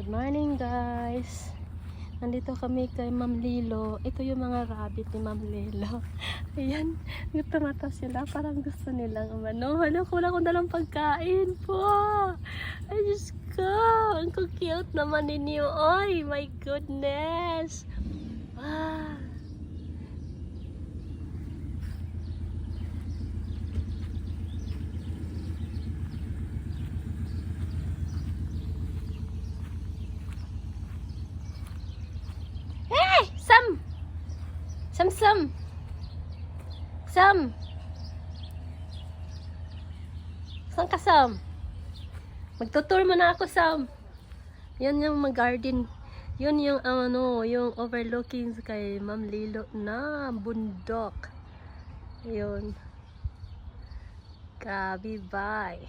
Good morning guys. Nandito kami kay Ma'am Lilo. Ito yung mga rabbit ni Ma'am Lilo. Ayan, tumata sila. Parang gusto nilang umano. Hala, kulang ko dalang pagkain po. Ay, Diyos ko. Ang cute naman ninyo. Oy, my goodness. Sam, Sam! Sam! Saan ka, Sam? Magtutour mo na ako, Sam. Yan yung mag-garden. Yun yung ano, yung overlooking kay Ma'am Lilo na bundok. Yun. Grabe, bye.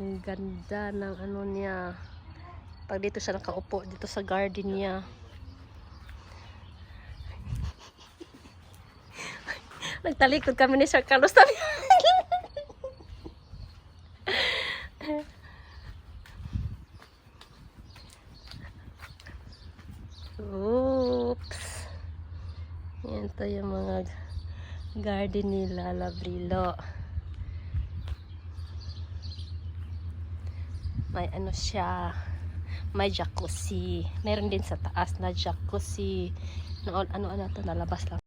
Ang ganda ng ano niya. Pag dito siya nakaupo, dito sa garden niya. Nagtalikod kami ni Sir Carlos. Sabi, Oops. Yan to yung mga garden nila, Labrilo. May ano siya, may jacuzzi. Meron din sa taas na jacuzzi. Na ano ano to nalabas lang.